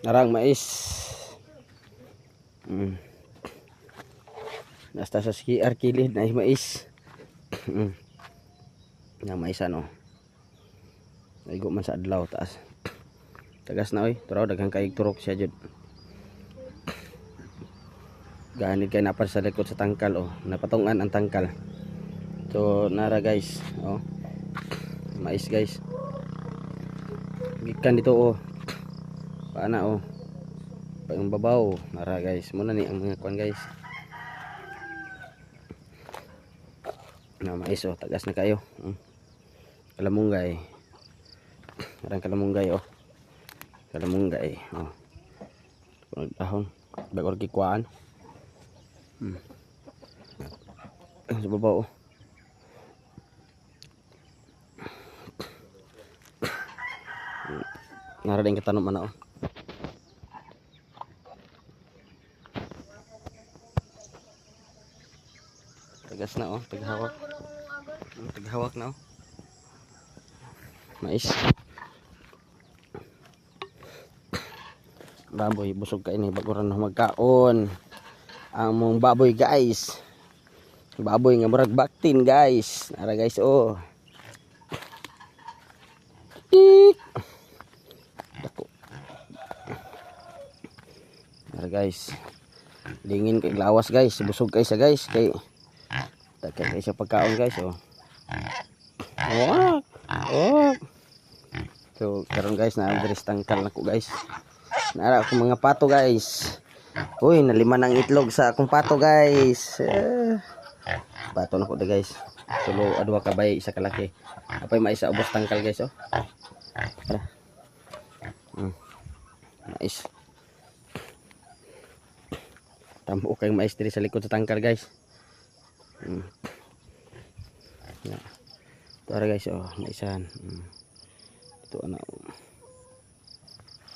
Narang mais. Mm. Nasta sa CR kilid na mais. Mm. Yang mais ano. Naigo man sa adlaw taas. Tagas na oy, turaw daghang kaig turok siya jud. Ganit kay napar sa likod sa tangkal oh, napatungan ang tangkal. So nara guys, oh. Mais guys. Gikan dito oh. Paana oh. Pang babaw, nara guys. Muna ni ang mga kwan guys. Na mais oh, tagas na kayo. Mm. Kalamunggay. Marang kalamunggay oh. Kalamunggay oh. Pag dahon, bagor kikwaan. Hmm. Sa babaw oh. Nara din katanom mana oh. Tagas na oh, taghawak. Taghawak na oh. Mais. Baboy, busog ka ini bago na magkaon. Ang mong baboy guys. Baboy nga murag baktin guys. Nara guys oh. Ik. Dako. Nara guys. Lingin kay lawas guys. Busog kay sa guys kay Takay kay sa pagkaon guys oh. Oh. Oh. So karon guys na andres tangkal nako guys. Nara ako mga pato guys. Uy, nalima ng itlog sa akong pato guys. Eh, pato na ko da guys. Tulo adwa ka bay isa kalaki. Apay may isa ubos tangkal guys oh. Tara. Hmm. Mais. Tamo kay mais diri sa likod sa tangkal guys. Hmm. Tara guys oh, maisan. Hmm. Ito ana